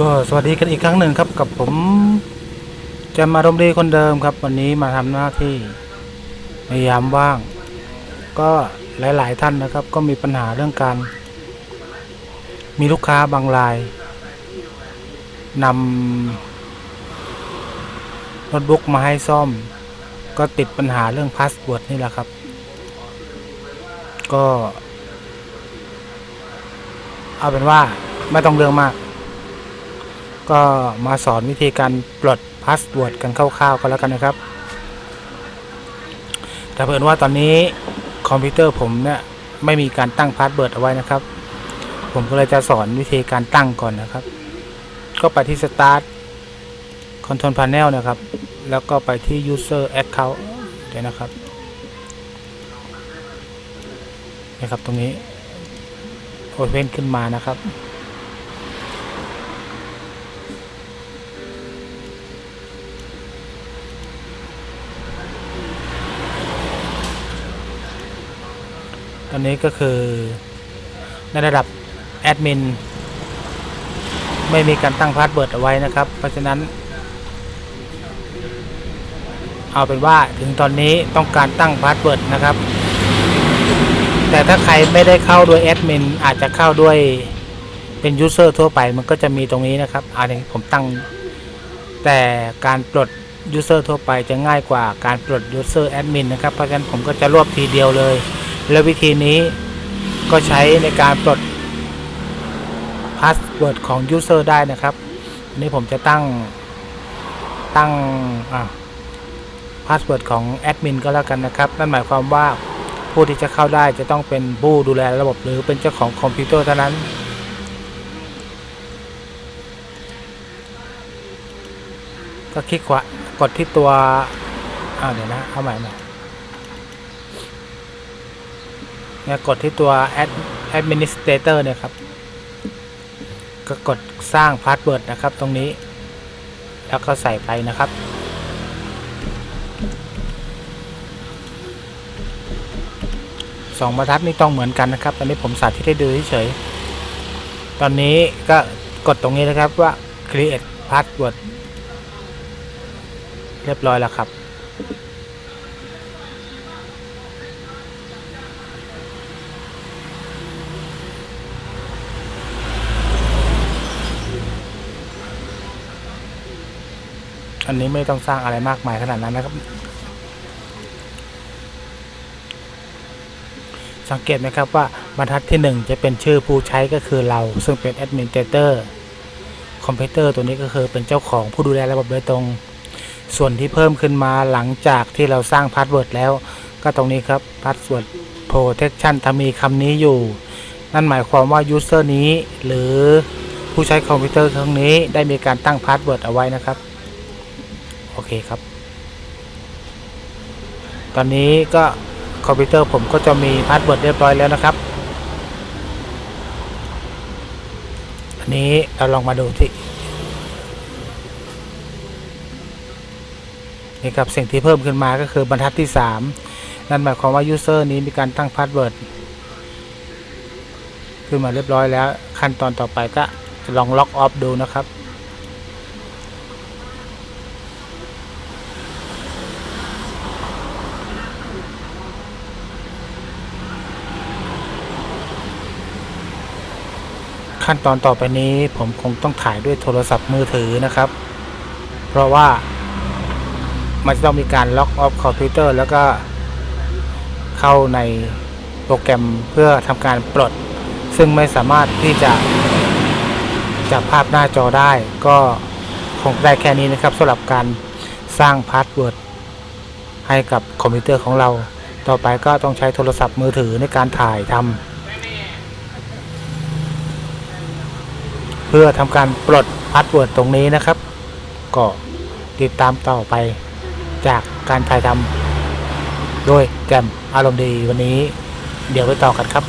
ก็สวัสดีกันอีกครั้งหนึ่งครับกับผมจะมารมณ์ดีคนเดิมครับ วันนี้มาทำหน้าที่ในยามว่าง ก็หลาย ๆ ท่านนะครับ ก็มีปัญหาเรื่องการ มีลูกค้าบางรายนำโน้ตบุ๊กมาให้ซ่อม ก็ติดปัญหาเรื่องพาสเวิร์ดนี่แหละครับ ก็ เอาเป็นว่าไม่ต้องเรื่องมาก ก็มาสอนวิธีการปลดพาสเวิร์ดกันคร่าวๆกันแล้วกันนะครับแต่เพิ่นว่าตอนนี้คอมพิวเตอร์ผมเนี่ยไม่มีการตั้งพาสเวิร์ดเอาไว้นะครับ ผมก็เลยจะสอนวิธีการตั้งก่อนนะครับ ก็ไปที่ Start Control Panel นะครับ แล้วก็ไปที่ User Account เดี๋ยวนะครับนะครับตรงนี้ Open ขึ้นมานะครับ อนนี้ก็คือในระดับแอดมินไม่มีการตั้งพาสเวิร์ดเอาไว้นะครับ เพราะฉะนั้น เอาเป็นว่าถึงตอนนี้ต้องการตั้งพาสเวิร์ดนะครับ แต่ถ้าใครไม่ได้เข้าด้วยแอดมินอาจจะเข้าด้วยเป็นยูเซอร์ทั่วไปมันก็จะมีตรงนี้นะครับอันนี้ผมตั้ง แต่การปลดยูเซอร์ทั่วไปจะง่ายกว่าการปลดยูเซอร์แอดมินนะครับ เพราะฉะนั้นผมก็จะรวบทีเดียวเลย แล้ววิธีนี้ก็ใช้ในการปลดพาสเวิร์ดของยูเซอร์ได้นะครับนนี้ผมจะตั้งตั้งพาสเวิร์ดของแอดมินก็แล้วกันนะครับ นั่นหมายความว่าผู้ที่จะเข้าได้จะต้องเป็นผู้ดูแลระบบหรือเป็นเจ้าของคอมพิวเตอร์เท่านั้น ก็คลิกขวากดที่ตัวอ้าวเดี๋ยวนะ เอาใหม่ใหม่ เนี่ยกดที่ตัว administrator เนี่ยครับ ก็กดสร้างพาสเวิร์ดนะครับตรงนี้ แล้วก็ใส่ไปนะครับ สองบรรทัดนี่ต้องเหมือนกันนะครับ ตอนนี้ผมสาธิตให้ดูเฉยตอนนี้ก็กดตรงนี้นะครับว่า create password เรียบร้อยแล้วครับ อันนี้ไม่ต้องสร้างอะไรมากมายขนาดนั้นนะครับ สังเกตไหมครับว่าบรรทัดที่ 1 จะเป็นชื่อผู้ใช้ก็คือเรา ซึ่งเป็นแอดมินเตอร์คอมพิวเตอร์ตัวนี้ก็คือเป็นเจ้าของผู้ดูแลระบบโดยตรง ส่วนที่เพิ่มขึ้นมาหลังจากที่เราสร้างพาสเวิร์ดแล้ว ก็ตรงนี้ครับ Password Protection ถ้ามีคำนี้อยู่ นั่นหมายความว่า User นี้ หรือผู้ใช้คอมพิวเตอร์เครื่องนี้ได้มีการตั้งพาสเวิร์ดเอาไว้นะครับ โอเคครับ ตอนนี้ก็คอมพิวเตอร์ผมก็จะมีพาสเวิร์ดเรียบร้อยแล้วนะครับ อันนี้เราลองมาดูที่นี่ครับสิ่งที่เพิ่มขึ้นมาก็คือบรรทัดที่ 3 นั่นหมายความว่า User นี้มีการตั้งพาสเวิร์ดขึ้นมาเรียบร้อยแล้ว ขั้นตอนต่อไปก็จะลองล็อกออฟดูนะครับ ขั้นตอนต่อไปนี้ผมคงต้องถ่ายด้วยโทรศัพท์มือถือนะครับ เพราะว่ามันจะต้องมีการล็อกออฟคอมพิวเตอร์แล้วก็เข้าในโปรแกรมเพื่อทำการปลด ซึ่งไม่สามารถที่จะจับภาพหน้าจอได้ ก็คงได้แค่นี้นะครับสำหรับการสร้างพาสเวิร์ดให้กับคอมพิวเตอร์ของเรา ต่อไปก็ต้องใช้โทรศัพท์มือถือในการถ่ายทำ พื่อทำการปลดพาสเวิร์ดตรงนี้นะครับ ก็ติดตามต่อไปจากการถ่ายทำโดยแกรมอารมณ์ดีวันนี้ เดี๋ยวไปต่อกันครับ